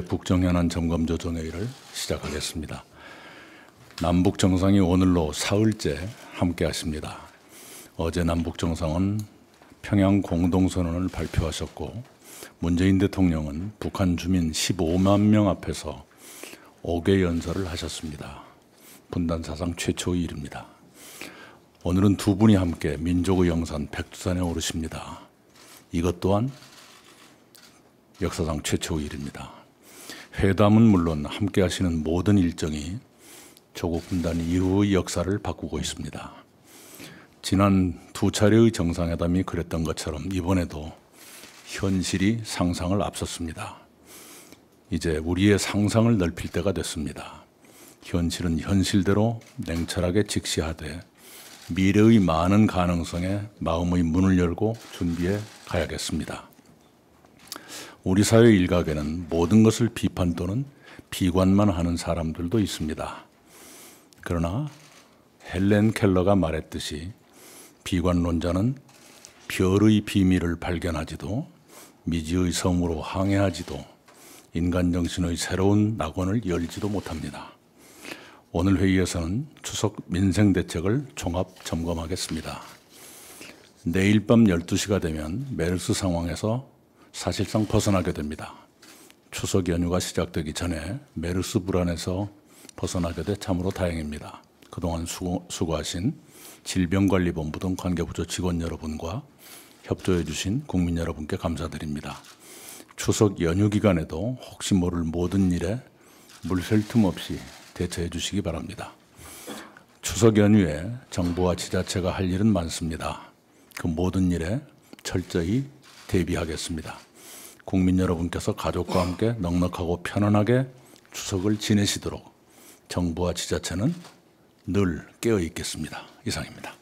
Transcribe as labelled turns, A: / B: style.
A: 국정현안 점검 조정회의를 시작하겠습니다. 남북 정상이 오늘로 사흘째 함께 하십니다. 어제 남북 정상은 평양 공동선언을 발표하셨고 문재인 대통령은 북한 주민 15만 명 앞에서 5개 연설을 하셨습니다. 분단 사상 최초의 일입니다. 오늘은 두 분이 함께 민족의 영산 백두산에 오르십니다. 이것 또한 역사상 최초의 일입니다. 회담은 물론 함께 하시는 모든 일정이 조국 분단 이후의 역사를 바꾸고 있습니다. 지난 두 차례의 정상회담이 그랬던 것처럼 이번에도 현실이 상상을 앞섰습니다. 이제 우리의 상상을 넓힐 때가 됐습니다. 현실은 현실대로 냉철하게 직시하되 미래의 많은 가능성에 마음의 문을 열고 준비해 가야겠습니다. 우리 사회 일각에는 모든 것을 비판 또는 비관만 하는 사람들도 있습니다. 그러나 헬렌 켈러가 말했듯이 비관론자는 별의 비밀을 발견하지도 미지의 성으로 항해하지도 인간 정신의 새로운 낙원을 열지도 못합니다. 오늘 회의에서는 추석 민생 대책을 종합 점검하겠습니다. 내일 밤 12시가 되면 메르스 상황에서 사실상 벗어나게 됩니다. 추석 연휴가 시작되기 전에 메르스 불안에서 벗어나게 돼 참으로 다행입니다. 그동안 수고, 수고하신 질병관리본부 등 관계부처 직원 여러분과 협조해 주신 국민 여러분께 감사드립니다. 추석 연휴 기간에도 혹시 모를 모든 일에 물샐 틈 없이 대처해 주시기 바랍니다. 추석 연휴에 정부와 지자체가 할 일은 많습니다. 그 모든 일에 철저히 대비하겠습니다. 국민 여러분께서 가족과 함께 넉넉하고 편안하게 추석을 지내시도록 정부와 지자체는 늘 깨어 있겠습니다. 이상입니다.